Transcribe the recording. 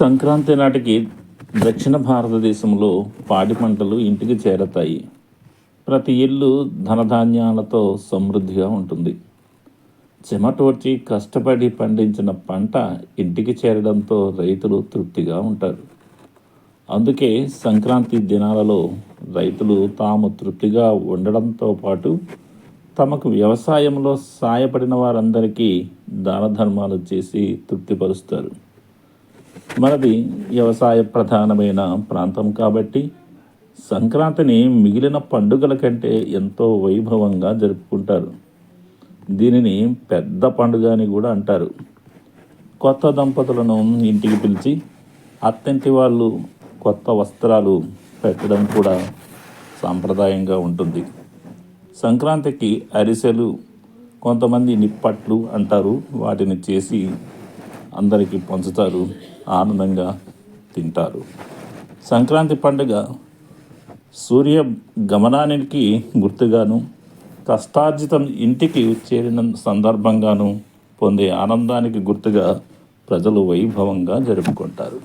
సంక్రాంతి నాటికి దక్షిణ భారతదేశంలో పాడి పంటలు ఇంటికి చేరతాయి. ప్రతి ఇల్లు ధనధాన్యాలతో సమృద్ధిగా ఉంటుంది. చెమటోడ్చి కష్టపడి పండించిన పంట ఇంటికి చేరడంతో రైతులు తృప్తిగా ఉంటారు. అందుకే సంక్రాంతి దినాలలో రైతులు తాము తృప్తిగా ఉండడంతో పాటు తమకు వ్యవసాయంలో సాయపడిన వారందరికీ దాన ధర్మాలు చేసి తృప్తిపరుస్తారు. మనది వ్యవసాయ ప్రధానమైన ప్రాంతం కాబట్టి సంక్రాంతిని మిగిలిన పండుగల కంటే ఎంతో వైభవంగా జరుపుకుంటారు. దీనిని పెద్ద పండుగ అని కూడా అంటారు. కొత్త దంపతులను ఇంటికి పిలిచి అత్తింటి వాళ్ళు కొత్త వస్త్రాలు పెట్టడం కూడా సాంప్రదాయంగా ఉంటుంది. సంక్రాంతికి అరిసెలు కొంతమంది నిప్పట్లు అంటారు. వాటిని చేసి అందరికీ పంచుతారు ఆనందంగా తింటారు. సంక్రాంతి పండుగ సూర్య గమనానికి గుర్తుగాను కష్టార్జితం ఇంటికి చేరిన సందర్భంగాను పొందే ఆనందానికి గుర్తుగా ప్రజలు వైభవంగా జరుపుకుంటారు.